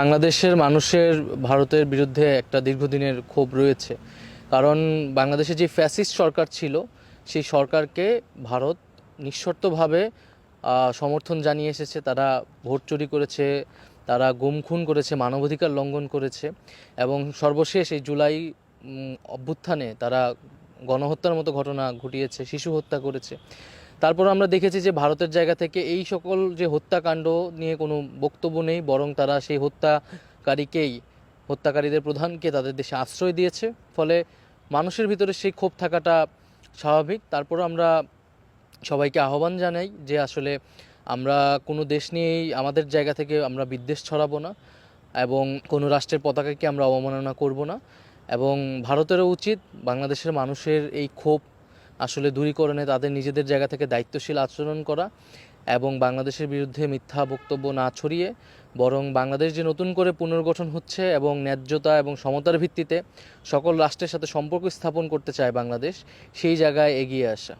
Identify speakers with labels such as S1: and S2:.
S1: বাংলাদেশের মানুষের, ভারতের বিরুদ্ধে একটা দীর্ঘদিনের ক্ষোভ রয়েছে। কারণ বাংলাদেশে যে ফ্যাসিস্ট সরকার ছিল, সেই সরকারকে ভারত নিঃশর্তভাবে সমর্থন জানিয়ে এসেছে। তারা ভোট চুরি করেছে, তারা গুম খুন করেছে, মানবাধিকার লঙ্ঘন করেছে এবং সর্বশেষ এই জুলাই অভ্যুত্থানে তারা গণহত্যার মতো ঘটনা ঘটিয়েছে, শিশু হত্যা করেছে। তারপর আমরা দেখেছি যে ভারতের জায়গা থেকে এই সকল যে হত্যাকাণ্ড নিয়ে কোনো বক্তব্য নেই, বরং তারা সেই হত্যাকারীকেই, হত্যাকারীদের প্রধানকে তাদের দেশে আশ্রয় দিয়েছে। ফলে মানুষের ভিতরে সেই ক্ষোভ থাকাটা স্বাভাবিক। তারপর আমরা সবাইকে আহ্বান জানাই যে আসলে আমরা কোনো দেশ নিয়েই, আমাদের জায়গা থেকে আমরা বিদ্বেষ ছড়াবো না এবং কোনো রাষ্ট্রের পতাকাকে আমরা অবমাননা করব না। এবং ভারতেরও উচিত, বাংলাদেশের মানুষের এই ক্ষোভ আসলে দূরীকরণে তাদের নিজেদের জায়গা থেকে দায়িত্বশীল আচরণ করা এবং বাংলাদেশের বিরুদ্ধে মিথ্যা বক্তব্য না ছড়িয়ে বরং বাংলাদেশ যে নতুন করে পুনর্গঠন হচ্ছে এবং ন্যায্যতা এবং সমতার ভিত্তিতে সকল রাষ্ট্রের সাথে সম্পর্ক স্থাপন করতে চায় বাংলাদেশ, সেই জায়গায় এগিয়ে আসা।